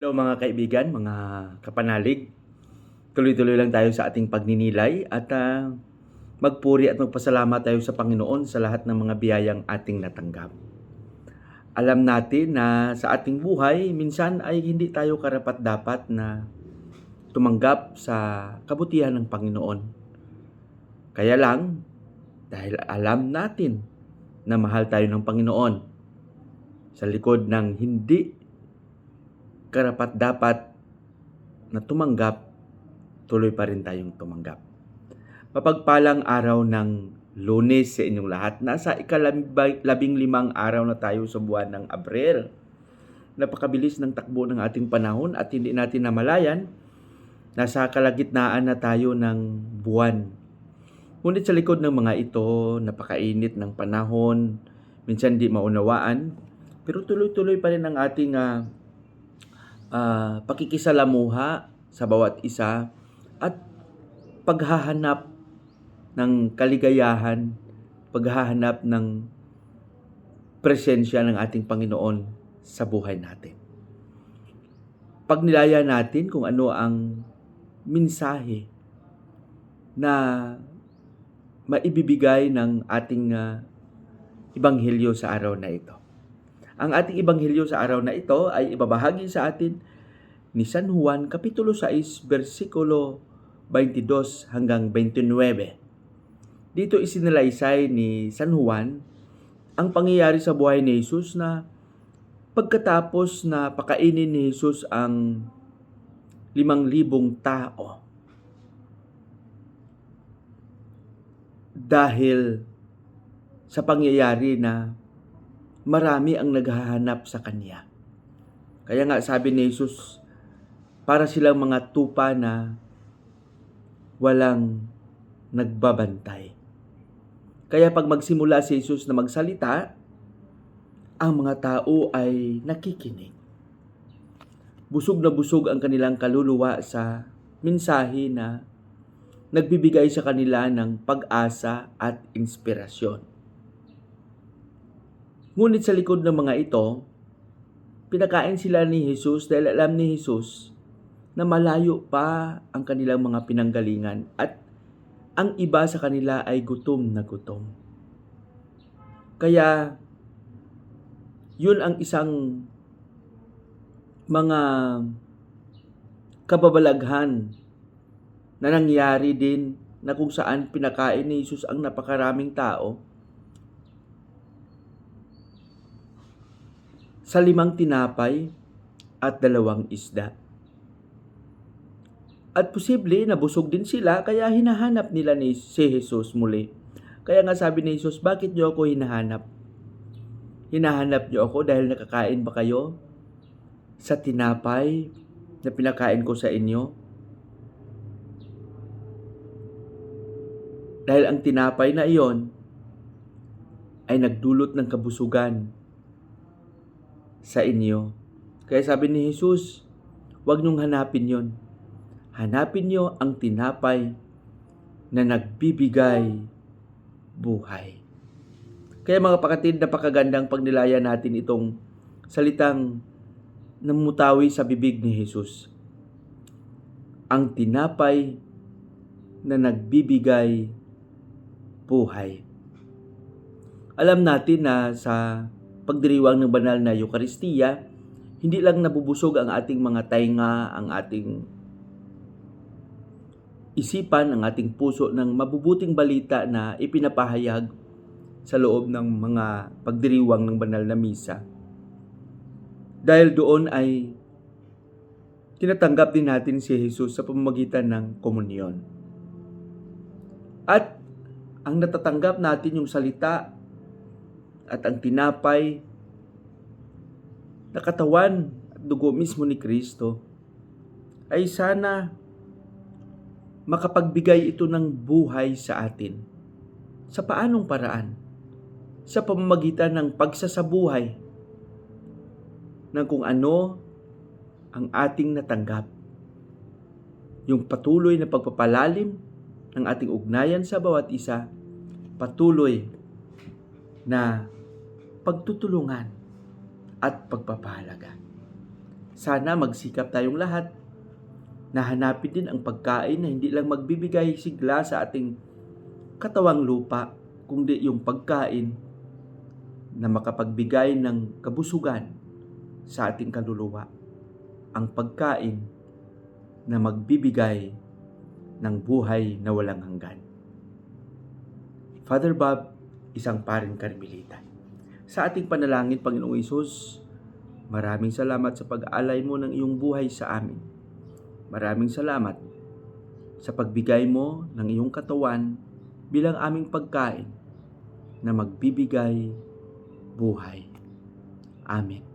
Hello mga kaibigan, mga kapanalig. Tuloy-tuloy lang tayo sa ating pagninilay at ah, magpuri at magpasalamat tayo sa Panginoon sa lahat ng mga biyayang ating natanggap. Alam natin na sa ating buhay, minsan ay hindi tayo karapat-dapat na tumanggap sa kabutihan ng Panginoon. Kaya lang, dahil alam natin na mahal tayo ng Panginoon, sa likod ng hindi karapat dapat na tumanggap, tuloy pa rin tayong tumanggap. Mapagpalang araw ng lunes sa inyong lahat. Nasa ikalabing limang araw na tayo sa buwan ng Abril. Napakabilis ng takbo ng ating panahon at hindi natin namalayan, nasa kalagitnaan na tayo ng buwan. Ngunit sa likod ng mga ito, napakainit ng panahon, minsan di maunawaan, pero tuloy-tuloy pa rin ang ating ah, ah, pakikisalamuha sa bawat isa at paghahanap ng kaligayahan, paghahanap ng presensya ng ating Panginoon sa buhay natin. Pagnilaya natin kung ano ang mensahe na maibibigay ng ating ah, ibanghilyo sa araw na ito. Ang ating ibanghilyo sa araw na ito ay ibabahagi sa atin ni San Juan Kapitulo 6, versikulo 22 hanggang 29. Dito isinalaysay ni San Juan ang pangyayari sa buhay ni Jesus na pagkatapos na pakainin ni Jesus ang limang libong tao dahil sa pangyayari na marami ang naghahanap sa Kanya. Kaya nga sabi ni Jesus, para silang mga tupa na walang nagbabantay. Kaya pag magsimula si Jesus na magsalita, ang mga tao ay nakikinig. Busog na busog ang kanilang kaluluwa sa mensahe na nagbibigay sa kanila ng pag-asa at inspirasyon. Ngunit sa likod ng mga ito, pinakain sila ni Jesus dahil alam ni Jesus na malayo pa ang kanilang mga pinanggalingan at ang iba sa kanila ay gutom na gutom. Kaya, yun ang isang mga kababalaghan na nangyari din na kung saan pinakain ni Jesus ang napakaraming tao sa limang tinapay at dalawang isda. At posible nabusog din sila kaya hinahanap nila ni si Jesus muli. Kaya nga sabi ni Jesus, bakit niyo ako hinahanap? Hinahanap niyo ako dahil nakakain ba kayo sa tinapay na pinakain ko sa inyo? Dahil ang tinapay na iyon ay nagdulot ng kabusugan sa inyo. Kaya sabi ni Jesus, huwag niyong hanapin yon. Hanapin niyo ang tinapay na nagbibigay buhay. Kaya mga kapatid, napakagandang pagnilaya natin itong salitang namutawi sa bibig ni Jesus. Ang tinapay na nagbibigay buhay. Alam natin na sa pagdiriwang ng banal na Eukaristiya, hindi lang nabubusog ang ating mga tainga, ang ating isipan, ang ating puso ng mabubuting balita na ipinapahayag sa loob ng mga pagdiriwang ng banal na misa. Dahil doon ay tinatanggap din natin si Jesus sa pamamagitan ng komunyon. At ang natatanggap natin yung salita at ang tinapay na katawan at dugo mismo ni Kristo ay sana makapagbigay ito ng buhay sa atin. Sa paanong paraan? Sa pamamagitan ng pagsasabuhay ng kung ano ang ating natanggap. Yung patuloy na pagpapalalim ng ating ugnayan sa bawat isa, patuloy na pagtutulungan at pagpapahalaga. Sana magsikap tayong lahat na hanapin din ang pagkain na hindi lang magbibigay sigla sa ating katawang lupa, kundi yung pagkain na makapagbigay ng kabusugan sa ating kaluluwa. Ang pagkain na magbibigay ng buhay na walang hanggan. Father Bob, isang paring karmelita. Sa ating panalangin, Panginoong Isus, maraming salamat sa pag-alay mo ng iyong buhay sa amin. Maraming salamat sa pagbigay mo ng iyong katawan bilang aming pagkain na magbibigay buhay. Amen.